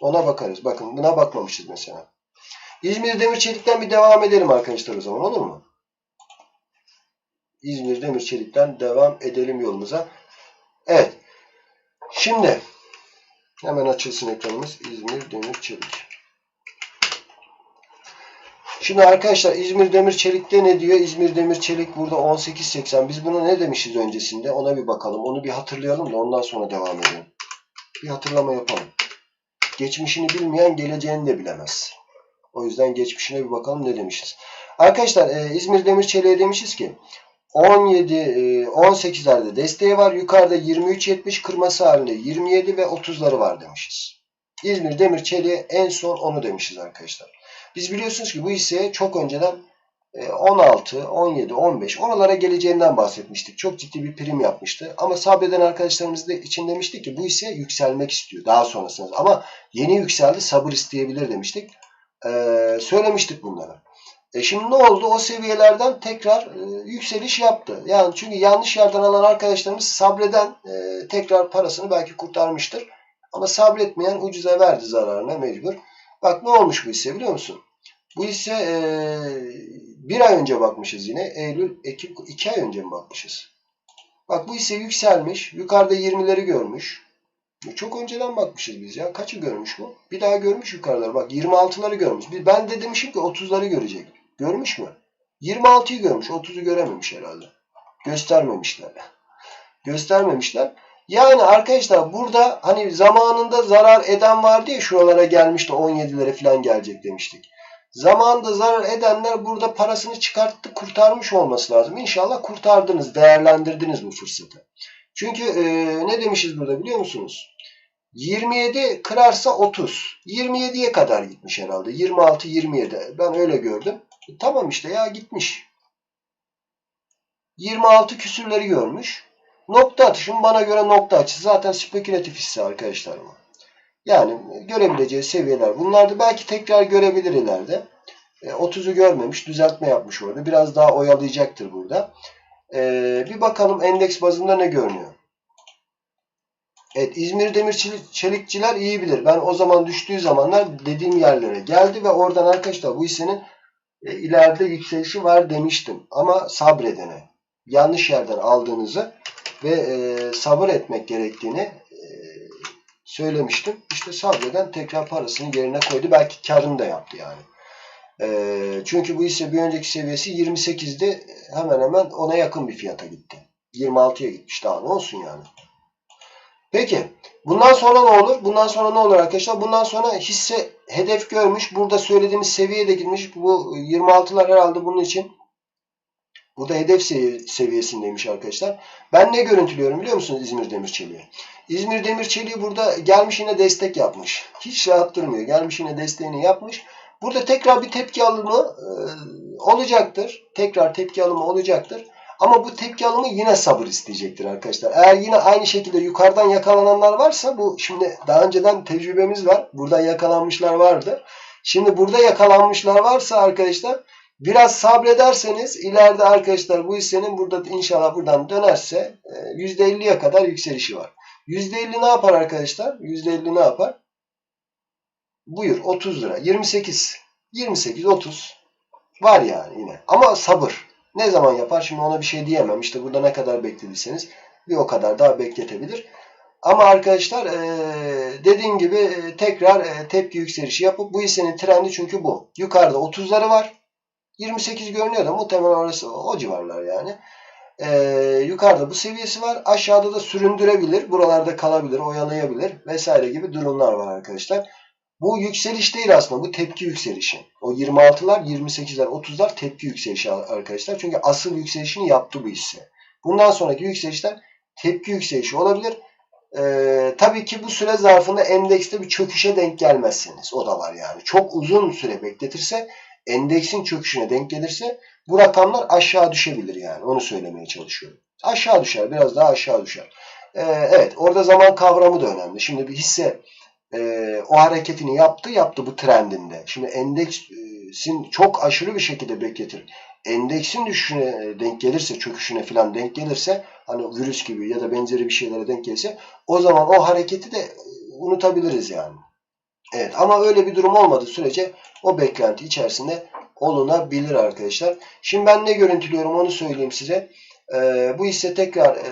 Ona bakarız. Bakın buna bakmamışız mesela. İzmir Demir Çelik'ten bir devam edelim arkadaşlar o zaman olur mu? İzmir Demir Çelik'ten devam edelim yolumuza. Evet. Şimdi hemen açılsın ekranımız. İzmir Demir Çelik. Şimdi arkadaşlar İzmir Demir Çelik'te ne diyor? İzmir Demir Çelik burada 18.80. Biz buna ne demişiz öncesinde? Ona bir bakalım. Onu bir hatırlayalım da ondan sonra devam edelim. Bir hatırlama yapalım. Geçmişini bilmeyen geleceğini de bilemez. O yüzden geçmişine bir bakalım ne demişiz. Arkadaşlar e, İzmir Demir Çelik'e demişiz ki 17 e, 18'lerde desteği var. Yukarıda 23.70 kırması halinde 27 ve 30'ları var demişiz. İzmir Demir Çelik'e en son onu demişiz arkadaşlar. Biz biliyorsunuz ki bu hisseye çok önceden 16, 17, 15 oralara geleceğinden bahsetmiştik. Çok ciddi bir prim yapmıştı. Ama sabreden arkadaşlarımız da için demiştik ki bu hisse yükselmek istiyor daha sonrasında. Ama yeni yükseldi sabır isteyebilir demiştik. Ee, söylemiştik bunları. E şimdi ne oldu? O seviyelerden tekrar e, yükseliş yaptı. Yani çünkü yanlış yerden alan arkadaşlarımız sabreden e, tekrar parasını belki kurtarmıştır. Ama sabretmeyen ucuza verdi zararına mecbur. Bak ne olmuş bu hisse biliyor musun? Bu hisse e, bir ay önce bakmışız yine. Eylül, Ekim, iki ay önce mi bakmışız? Bak bu hisse yükselmiş. Yukarıda 20'leri görmüş. Çok önceden bakmışız biz ya. Kaçı görmüş bu? Bir daha görmüş yukarıları. Bak 26'ları görmüş. Ben de demişim ki 30'ları görecek. Görmüş mü? 26'yı görmüş. 30'u görememiş herhalde. Göstermemişler. Göstermemişler. Yani arkadaşlar burada hani zamanında zarar eden vardı ya şuralara gelmişti 17'lere falan gelecek demiştik. Zamanında zarar edenler burada parasını çıkarttı kurtarmış olması lazım. İnşallah kurtardınız, değerlendirdiniz bu fırsatı. Çünkü e, ne demişiz burada biliyor musunuz? 27 kırarsa 30. 27'ye kadar gitmiş herhalde. 26, 27. Ben öyle gördüm. E, tamam işte ya gitmiş. 26 küsürleri görmüş. Nokta atışım bana göre nokta atışı zaten spekülatif hisse arkadaşlar bu. Yani görebileceği seviyeler bunlardı. Belki tekrar görebilir ileride. E, 30'u görmemiş. Düzeltme yapmış orada. Biraz daha oyalayacaktır burada. E, bir bakalım endeks bazında ne görünüyor. Evet İzmir Demir Çelikçiler iyi bilir. Ben o zaman düştüğü zamanlar dediğim yerlere geldi ve oradan arkadaşlar bu hissenin e, ileride yükselişi var demiştim. Ama sabredene yanlış yerden aldığınızı ve e, sabır etmek gerektiğini e, söylemiştim. İşte sabreden tekrar parasını yerine koydu. Belki karını da yaptı yani. E, çünkü bu ise bir önceki seviyesi 28'di. Hemen hemen ona yakın bir fiyata gitti. 26'ya gitmiş daha ne olsun yani. Peki. Bundan sonra ne olur? Bundan sonra ne olur arkadaşlar? Bundan sonra hisse hedef görmüş. Burada söylediğimiz seviyeye de girmiş. Bu 26'lar herhalde bunun için Burada hedef seviyesindeymiş arkadaşlar. Ben ne görüntülüyorum biliyor musunuz İzmir Demir Çeliği? İzmir Demir Çeliği burada gelmiş yine destek yapmış. Hiç rahat durmuyor. Gelmiş yine desteğini yapmış. Burada tekrar bir tepki alımı e, olacaktır. Tekrar tepki alımı olacaktır. Ama bu tepki alımı yine sabır isteyecektir arkadaşlar. Eğer yine aynı şekilde yukarıdan yakalananlar varsa bu şimdi daha önceden tecrübemiz var. Buradan yakalanmışlar vardı. Şimdi burada yakalanmışlar varsa arkadaşlar Biraz sabrederseniz ileride arkadaşlar bu hissenin burada inşallah buradan dönerse %50'ye e, kadar yükselişi var. %50 ne yapar arkadaşlar? %50 ne yapar? Buyur 30 lira. 28. 28 30 var yani yine. Ama sabır. Ne zaman yapar? Şimdi ona bir şey diyemem. İşte burada ne kadar beklediyseniz bir o kadar daha bekletebilir. Ama arkadaşlar dediğim gibi tekrar tepki yükselişi yapıp bu hissenin trendi çünkü bu. Yukarıda 30'ları var. 28 görünüyor da muhtemelen orası o civarlar yani. Ee, yukarıda bu seviyesi var. Aşağıda da süründürebilir. Buralarda kalabilir, oyalayabilir vesaire gibi durumlar var arkadaşlar. Bu yükseliş değil aslında. Bu tepki yükselişi. O 26'lar, 28'ler, 30'lar tepki yükselişi arkadaşlar. Çünkü asıl yükselişini yaptı bu hisse. Bundan sonraki yükselişler tepki yükselişi olabilir. Ee, tabii ki bu süre zarfında endekste bir çöküşe denk gelmezseniz. O da var yani. Çok uzun süre bekletirse endeksin çöküşüne denk gelirse bu rakamlar aşağı düşebilir yani. Onu söylemeye çalışıyorum. Aşağı düşer. Biraz daha aşağı düşer. Ee, evet. Orada zaman kavramı da önemli. Şimdi bir hisse e, o hareketini yaptı. Yaptı bu trendinde. Şimdi endeksin çok aşırı bir şekilde bekletir. Endeksin düşüşüne denk gelirse, çöküşüne falan denk gelirse hani virüs gibi ya da benzeri bir şeylere denk gelirse o zaman o hareketi de unutabiliriz yani. Evet ama öyle bir durum olmadığı sürece o beklenti içerisinde olunabilir arkadaşlar. Şimdi ben ne görüntülüyorum onu söyleyeyim size. Ee, bu hisse tekrar e,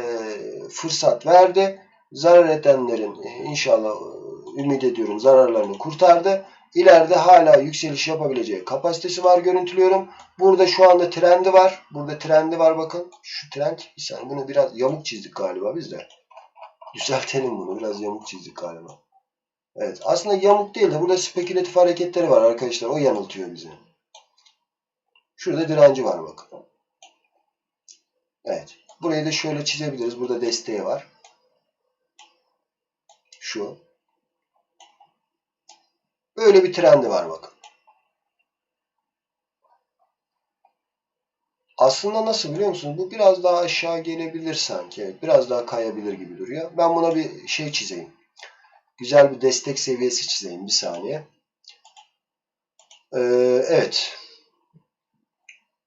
fırsat verdi. Zarar edenlerin e, inşallah e, ümit ediyorum zararlarını kurtardı. İleride hala yükseliş yapabileceği kapasitesi var görüntülüyorum. Burada şu anda trendi var. Burada trendi var bakın. Şu trend bir saniye bunu biraz yamuk çizdik galiba biz de. Düzeltelim bunu. Biraz yamuk çizdik galiba. Evet. Aslında yamuk değil de burada spekülatif hareketleri var arkadaşlar. O yanıltıyor bizi. Şurada direnci var bakın. Evet. Burayı da şöyle çizebiliriz. Burada desteği var. Şu. Böyle bir trendi var bakın. Aslında nasıl biliyor musunuz? Bu biraz daha aşağı gelebilir sanki. Biraz daha kayabilir gibi duruyor. Ben buna bir şey çizeyim. Güzel bir destek seviyesi çizeyim. Bir saniye. Ee, evet.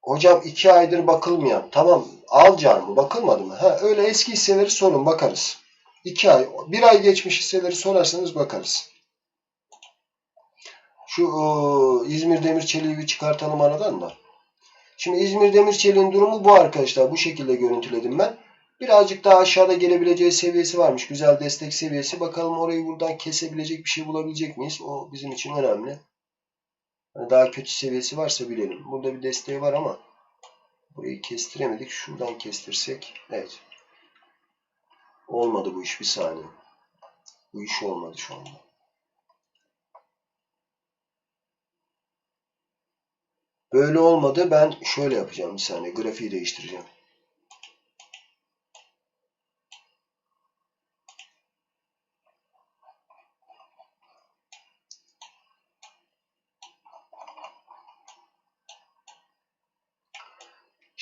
Hocam iki aydır bakılmayan. Tamam alcan mı? Bakılmadı mı? Ha, öyle eski hisseleri sorun bakarız. İki ay, bir ay geçmiş hisseleri sorarsanız bakarız. Şu o, İzmir Demir Çelik'i bir çıkartalım aradan da. Şimdi İzmir Demir Çelik'in durumu bu arkadaşlar. Bu şekilde görüntüledim ben. Birazcık daha aşağıda gelebileceği seviyesi varmış. Güzel destek seviyesi. Bakalım orayı buradan kesebilecek bir şey bulabilecek miyiz? O bizim için önemli. Yani daha kötü seviyesi varsa bilelim. Burada bir desteği var ama burayı kestiremedik. Şuradan kestirsek. Evet. Olmadı bu iş bir saniye. Bu iş olmadı şu anda. Böyle olmadı. Ben şöyle yapacağım bir saniye. Grafiği değiştireceğim.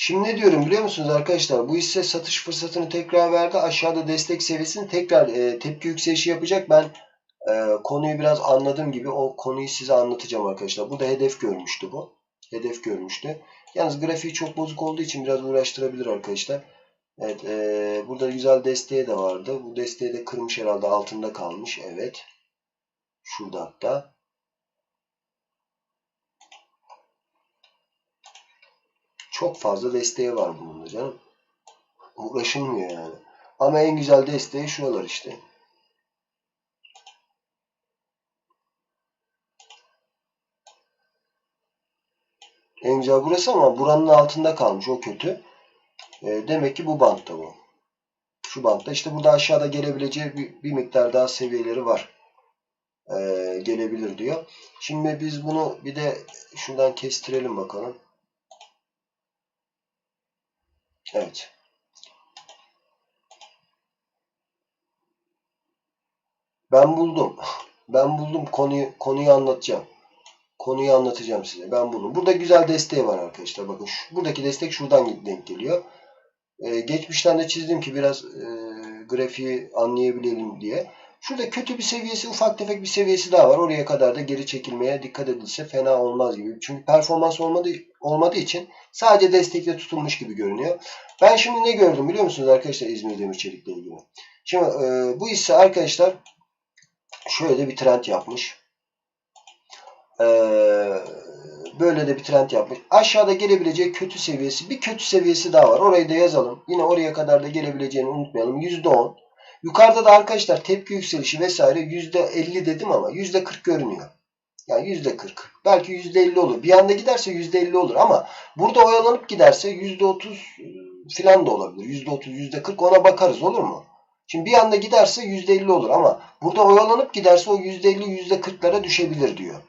Şimdi ne diyorum biliyor musunuz arkadaşlar? Bu hisse satış fırsatını tekrar verdi. Aşağıda destek seviyesini tekrar e, tepki yükselişi yapacak. Ben e, konuyu biraz anladığım gibi o konuyu size anlatacağım arkadaşlar. Bu da hedef görmüştü bu. Hedef görmüştü. Yalnız grafiği çok bozuk olduğu için biraz uğraştırabilir arkadaşlar. Evet, e, burada güzel desteği de vardı. Bu desteği de kırmış herhalde altında kalmış. Evet. Şurada hatta. Çok fazla desteği var bunun da canım. Uğraşılmıyor yani. Ama en güzel desteği şuralar işte. En güzel burası ama buranın altında kalmış. O kötü. E, demek ki bu bantta bu. Şu bantta. işte burada aşağıda gelebileceği bir, bir miktar daha seviyeleri var. E, gelebilir diyor. Şimdi biz bunu bir de şuradan kestirelim bakalım. Evet. Ben buldum. Ben buldum konuyu konuyu anlatacağım. Konuyu anlatacağım size. Ben buldum. Burada güzel desteği var arkadaşlar. Bakın şu, buradaki destek şuradan denk geliyor. Ee, geçmişten de çizdim ki biraz e, grafiği anlayabilelim diye. Şurada kötü bir seviyesi, ufak tefek bir seviyesi daha var. Oraya kadar da geri çekilmeye dikkat edilse fena olmaz gibi. Çünkü performans olmadığı, olmadığı için sadece destekle tutulmuş gibi görünüyor. Ben şimdi ne gördüm biliyor musunuz arkadaşlar İzmir Demir Çelik'le ilgili? Şimdi e, bu hisse arkadaşlar şöyle de bir trend yapmış. E, böyle de bir trend yapmış. Aşağıda gelebileceği kötü seviyesi, bir kötü seviyesi daha var. Orayı da yazalım. Yine oraya kadar da gelebileceğini unutmayalım. %10. Yukarıda da arkadaşlar tepki yükselişi vesaire %50 dedim ama %40 görünüyor. Yani %40. Belki %50 olur. Bir anda giderse %50 olur ama burada oyalanıp giderse %30 filan da olabilir. %30, %40 ona bakarız olur mu? Şimdi bir anda giderse %50 olur ama burada oyalanıp giderse o %50, %40'lara düşebilir diyor.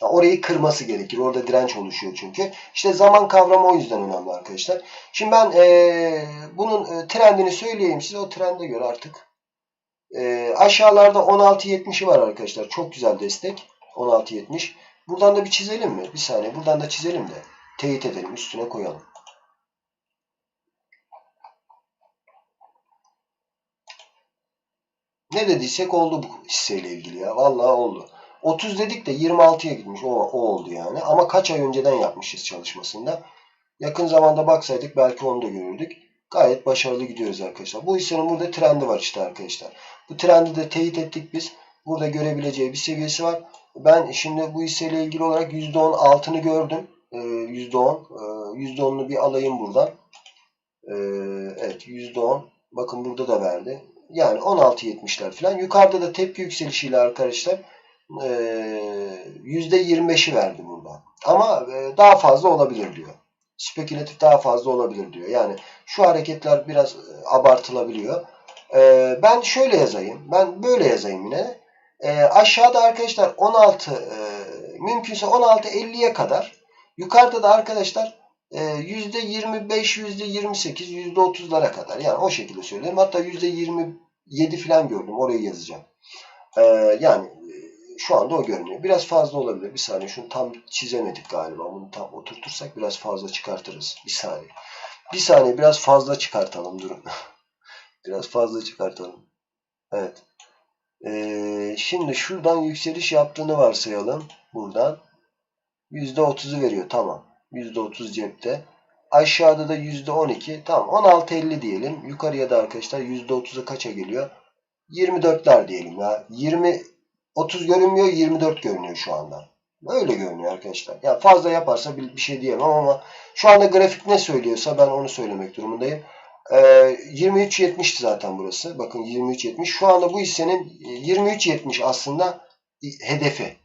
Orayı kırması gerekir. Orada direnç oluşuyor çünkü. İşte zaman kavramı o yüzden önemli arkadaşlar. Şimdi ben e, bunun trendini söyleyeyim size. O trende göre artık. E, aşağılarda 16.70'i var arkadaşlar. Çok güzel destek. 16.70. Buradan da bir çizelim mi? Bir saniye. Buradan da çizelim de. Teyit edelim. Üstüne koyalım. Ne dediysek oldu bu hisseyle ilgili ya. Vallahi oldu. 30 dedik de 26'ya gitmiş. O, o oldu yani. Ama kaç ay önceden yapmışız çalışmasında. Yakın zamanda baksaydık belki onu da görürdük. Gayet başarılı gidiyoruz arkadaşlar. Bu hissenin burada trendi var işte arkadaşlar. Bu trendi de teyit ettik biz. burada görebileceği bir seviyesi var. Ben şimdi bu hisseyle ilgili olarak %10 altını gördüm. Ee, %10. Ee, %10'unu bir alayım buradan. Ee, evet %10. Bakın burada da verdi. Yani 16.70'ler falan. Yukarıda da tepki yükselişiyle arkadaşlar e, %25'i verdi burada. Ama e, daha fazla olabilir diyor. Spekülatif daha fazla olabilir diyor. Yani şu hareketler biraz e, abartılabiliyor. E, ben şöyle yazayım. Ben böyle yazayım yine. E, aşağıda arkadaşlar 16 e, mümkünse 16.50'ye kadar. Yukarıda da arkadaşlar e, %25, %28, %30'lara kadar. Yani o şekilde söyleyeyim. Hatta %27 falan gördüm. Orayı yazacağım. Yani şu anda o görünüyor. Biraz fazla olabilir. Bir saniye şunu tam çizemedik galiba. Bunu tam oturtursak biraz fazla çıkartırız. Bir saniye. Bir saniye biraz fazla çıkartalım durun. biraz fazla çıkartalım. Evet. Ee, şimdi şuradan yükseliş yaptığını varsayalım. Buradan. %30'u veriyor. Tamam. %30 cepte. Aşağıda da %12. Tamam. 16.50 diyelim. Yukarıya da arkadaşlar %30'u kaça geliyor? 24'ler diyelim ya. 20 30 görünmüyor, 24 görünüyor şu anda. Öyle görünüyor arkadaşlar. Ya fazla yaparsa bir, bir şey diyemem ama şu anda grafik ne söylüyorsa ben onu söylemek durumundayım. Ee, 23.70'ti zaten burası. Bakın 23.70. Şu anda bu hissenin 23.70 aslında hedefi.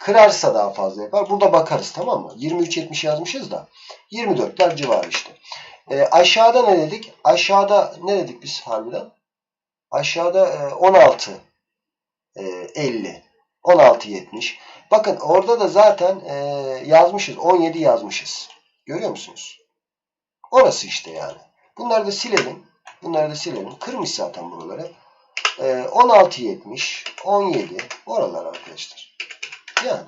Kırarsa daha fazla yapar. Burada bakarız tamam mı? 23.70 yazmışız da 24'ler civarı işte. Ee, aşağıda ne dedik? Aşağıda ne dedik biz harbiden? Aşağıda e, 16 e, 50 16 70. Bakın orada da zaten e, yazmışız. 17 yazmışız. Görüyor musunuz? Orası işte yani. Bunları da silelim. Bunları da silelim. Kırmış zaten buraları. E, 16 70 17 oralar arkadaşlar. Yani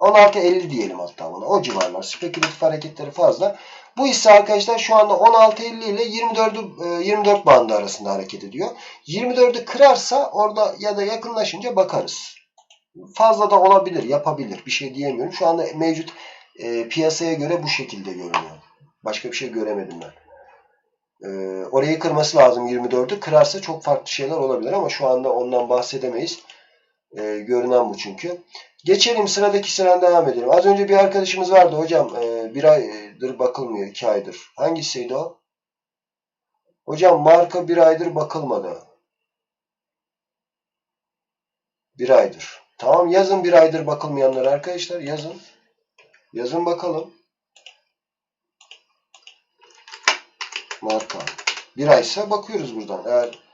16.50 diyelim hatta buna. O civarlar. Spekülatif hareketleri fazla. Bu hisse arkadaşlar şu anda 16.50 ile 24'ü 24 bandı arasında hareket ediyor. 24'ü kırarsa orada ya da yakınlaşınca bakarız. Fazla da olabilir, yapabilir. Bir şey diyemiyorum. Şu anda mevcut e, piyasaya göre bu şekilde görünüyor. Başka bir şey göremedim ben. E, orayı kırması lazım 24'ü. Kırarsa çok farklı şeyler olabilir ama şu anda ondan bahsedemeyiz. E, görünen bu çünkü. Geçelim sıradaki sıradan devam edelim. Az önce bir arkadaşımız vardı hocam. E, bir aydır bakılmıyor. iki aydır. Hangisiydi o? Hocam marka bir aydır bakılmadı. Bir aydır. Tamam yazın bir aydır bakılmayanlar arkadaşlar. Yazın. Yazın bakalım. Marka. Bir aysa bakıyoruz buradan. Eğer